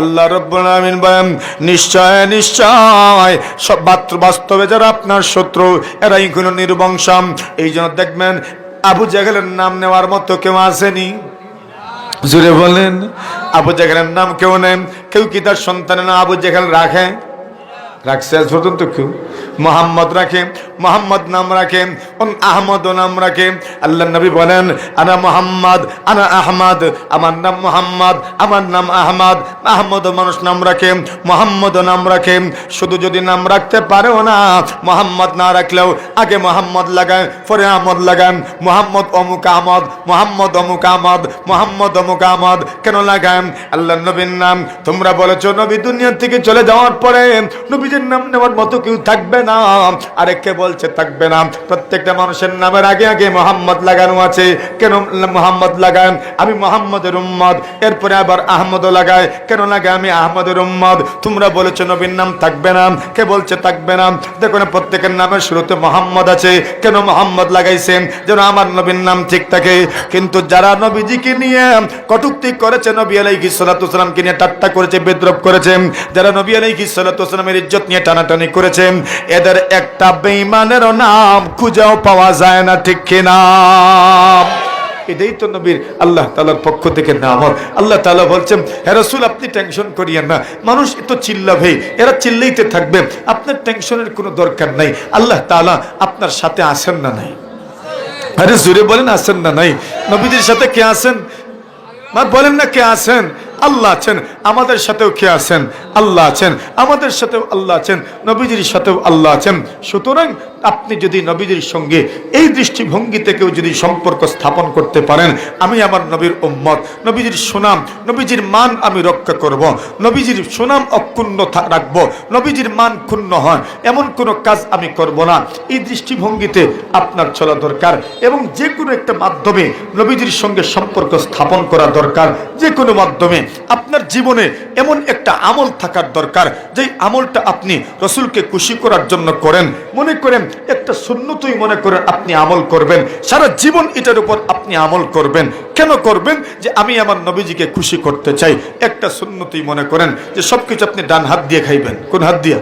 আল্লাহ রব্বুল নিশ্চয় নিশ্চয়, সব বাস্তবে যারা আপনার শত্রু, এরাই কোনো নির্বংশম। এই জন্য দেখবেন, আবু জাহেলের নাম নেওয়ার মতো কেউ আসেনি। জুড়ে বলেন, আবু জাহেলের নাম কেউ নেন কেউ কি তার সন্তানের নাম আবু জাহেল রাখে? রাখছে স্বতন্ত্র কেউ। মোহাম্মদ রাখে, মোহাম্মদ নাম রাখে। আহমদ নাম রাখে আল্লাহ নবী বলেন, আনা মোহাম্মদ, আনা আহমদ, আমার নাম মোহাম্মদ, আমার নাম আহমদ। আহমদ মানুষ নাম রাখে মোহাম্মদ নাম রাখে শুধু যদি নাম রাখতে পারেও না, মোহাম্মদ না রাখলেও আগে মোহাম্মদ লাগায় পরে আহমদ লাগান। মোহাম্মদ অমুক আহমদ, মোহাম্মদ অমুক আহমদ, মোহাম্মদ অমুক আহমদ। কেন লাগান? আল্লাহ নবীর নাম। তোমরা বলেছ, নবী দুনিয়ার থেকে চলে যাওয়ার পরে নবীদের নাম নেওয়ার মতো কেউ থাকবে না। আরেককে বলছে, থাকবে না। প্রত্যেকটা মানুষের নামের আগে আগে মোহাম্মদ লাগানো আছে। কেন মোহাম্মদ লাগান? আমি মোহাম্মদের উম্মদ এরপরে আবার আহমদও লাগায়। কেন লাগে আমি আহমদের উম্মদ তোমরা বলেছ নবীর নাম থাকবে না। কে বলছে থাকবে না? দেখো না প্রত্যেকের নামের শুরুতে মোহাম্মদ আছে। কেন মোহাম্মদ লাগাইছে যেন আমার নবীর নাম ঠিক থাকে। কিন্তু যারা নবীজিকে নিয়ে কটুক্তি করেছে, নবী আলাইহি সাল্লাতু সাল্লামকে নিয়ে ঠাট্টা করেছে বিদ্রোপ করেছে, যারা নবী আলাইহি সাল্লাতু সাল্লামের ইজ্জত নিয়ে টানাটানি করেছে, এদের একটা বেঈমানেরও নাম খুঁজেও পাওয়া যায় না, ঠিক কিনা? এটাই তো নবীর, আল্লাহ তালার পক্ষ থেকে আল্লাহ তালা বলছেন আপনি টেনশন করিয়েন না। মানুষ এত এরা চিল্লাইতে থাকবে। আপনার টেনশনের কোনো দরকার নাই। আল্লাহ তালা আপনার সাথে আসেন না নাই? আরে জোরে বলেন আসেন না নাই? নবীদের সাথে কে আসেন বলেন না কে আছেন? আল্লাহ আছেন, আমাদের সাথেও কে আছেন? আল্লাহ আছেন, আমাদের সাথেও আল্লাহ আছেন, নবীজির সাথেও আল্লাহ আছেন। সুতরাং আপনি যদি নবীজির সঙ্গে এই দৃষ্টিভঙ্গি থেকেও যদি সম্পর্ক স্থাপন করতে পারেন, আমি আমার নবীর উম্মত, নবীজির সুনাম, নবীজির মান আমি রক্ষা করব, নবীজির সুনাম অক্ষুণ্ণ রাখব, নবীজির মান ক্ষুণ্ণ হয়, এমন কোনো কাজ আমি করব না। এই দৃষ্টিভঙ্গিতে আপনার চলা দরকার এবং যে কোনো একটা মাধ্যমে নবীজির সঙ্গে সম্পর্ক স্থাপন করা দরকার। যে কোনো মাধ্যমে আপনার জীবনে এমন একটা আমল থাকার দরকার, যেই আমলটা আপনি রসুলকে খুশি করার জন্য করেন। মনে করেন, একটা শূন্যতই মনে করেন আপনি আমল করবেন। সারা জীবন এটার উপর আপনি আমল করবেন। কেন করবেন? যে আমি আমার নবীজিকে খুশি করতে চাই। একটা শূন্যতই মনে করেন, যে সব কিছু আপনি ডান হাত দিয়ে খাইবেন। কোন হাত দিয়া?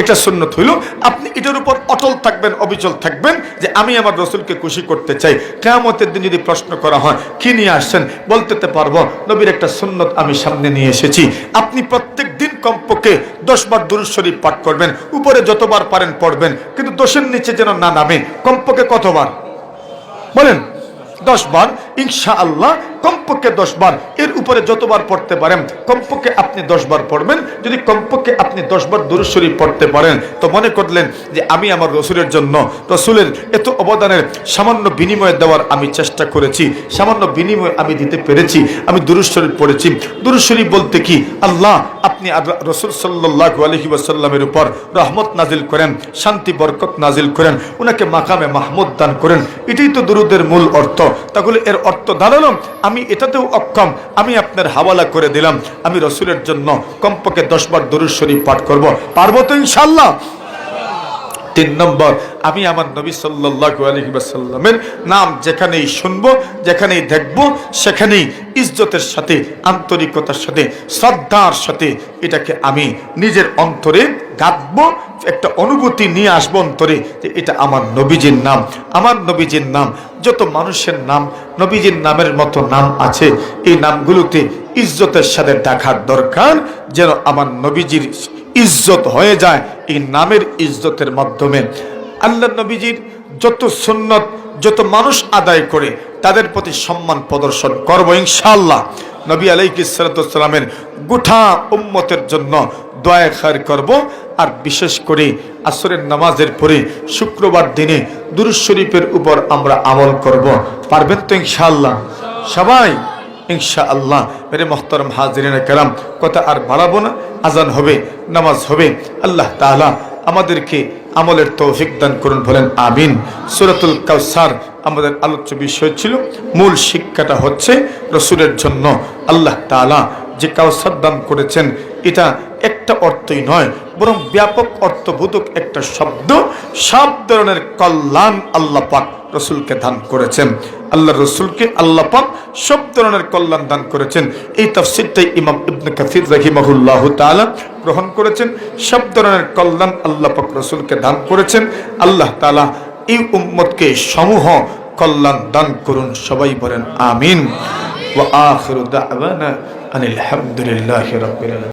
এটা সুন্নত হইল। আপনি এটার উপর অটল থাকবেন, অবিচল থাকবেন যে আমি আমার রসুলকে খুশি করতে চাই। কেয়ামতের দিন যদি প্রশ্ন করা হয়, কি নিয়ে আসছেন? বলতে পারব, নবীর একটা সুন্নত আমি সামনে নিয়ে এসেছি। আপনি প্রত্যেক দিন কমপক্ষে দশবার দুরুদ শরীফ পাঠ করবেন, উপরে যতবার পারেন পড়বেন, কিন্তু দোষের নিচে যেন না নামে, কমপক্ষে কতবার? বলেন দশ বার ইনশা আল্লাহ কমপক্ষে দশ বার এর উপরে যতবার পড়তে পারেন, কমপক্ষে আপনি দশ বার পড়বেন। যদি কমপক্ষে আপনি দশ বার দুরুশ্বরী পড়তে পারেন, তো মনে করলেন যে আমি আমার রসুলের জন্য, রসুলের এত অবদানের সামান্য বিনিময় দেওয়ার আমি চেষ্টা করেছি, সামান্য বিনিময় আমি দিতে পেরেছি, আমি দুরুশ্বরী পড়েছি। দুরুশ্বরী বলতে কি? আল্লাহ, আপনি রসুল সাল্লাহ আলহি ওয়াসাল্লামের উপর রহমত নাজিল করেন, শান্তি, বরকত নাজিল করেন ওনাকে মাকামে মাহমুদ দান করেন। এটাই তো দুরুদের মূল অর্থ। তাহলে এর অর্থ দাঁড়াল আমি এটাতেও অক্ষম। আমি আপনার হাওয়ালা করে দিলাম। আমি রসুলের জন্য কমপক্ষে দশবার দরুদ শরীফ পাঠ করব। পারব তো ইনশাল্লাহ তিন নম্বর, আমি আমার নবী ওয়াসাল্লামের নাম যেখানেই শুনব, যেখানেই দেখব, সেখানেই ইজ্জতের সাথে, আন্তরিকতার সাথে, শ্রদ্ধার সাথে এটাকে আমি নিজের অন্তরে গাঁথবো একটা অনুভূতি নিয়ে আসব অন্তরে যে এটা আমার নবীজির নাম। আমার নবীজির নাম, যত মানুষের নাম, নবীজির নামের মতো নাম আছে, এই নামগুলোতে ইজ্জতের সাথে দেখার দরকার, যেন আমার নবীজির ইজ্জত হয়ে যায় এই নামের ইজ্জতের মাধ্যমে। আল্লাহ নবীজির যত সুন্নত, যত মানুষ আদায় করে, তাদের প্রতি সম্মান প্রদর্শন করব ইনশাল্লাহ নবী আলাইসালামের গুঠা উম্মতের জন্য দয়া খার করব। আর বিশেষ করে আসরের নামাজের পরে শুক্রবার দিনে দুরুজ শরীফের উপর আমরা আমল করব। পারবেন তো ইনশাল্লাহ সবাই? ইনশা আল্লাহ মেরে মোহতরম হাজরিন কালাম কথা আর বাড়াবো না। আজান হবে, নামাজ হবে। আল্লাহ তাআলা আমাদেরকে আমলের তৌফিক দান করুন বলেন, আমিন। সুরাতুল কাউসার আমাদের আলোচ্য বিষয় ছিল, মূল শিক্ষাটা হচ্ছে রসুলের জন্য আল্লাহ তাআলা যে কাউসার দান করেছেন, এটা একটা অর্থই নয়, বরং ব্যাপক অর্থবোধক একটা শব্দ, সব ধরনের কল্যাণ আল্লাহ পাক রসুলকে দান করেছেন। আল্লাহ রসুলকে আল্লাহ পাক সব ধরনের কল্যাণ দান করেছেন। এই তফসিরটাই ইমাম ইবনে কাসির রাহিমাহুল্লাহ তাআলা গ্রহণ করেছেন। সব ধরনের কল্যাণ আল্লাহ পাক রসুলকে দান করেছেন। আল্লাহ তাআলা এই উম্মতকে সমূহ কল্যাণ দান করুন, সবাই বলেন আমিন। ওয়া আখিরু দাওয়ানা আনিল হামদুলিল্লাহি রাব্বিল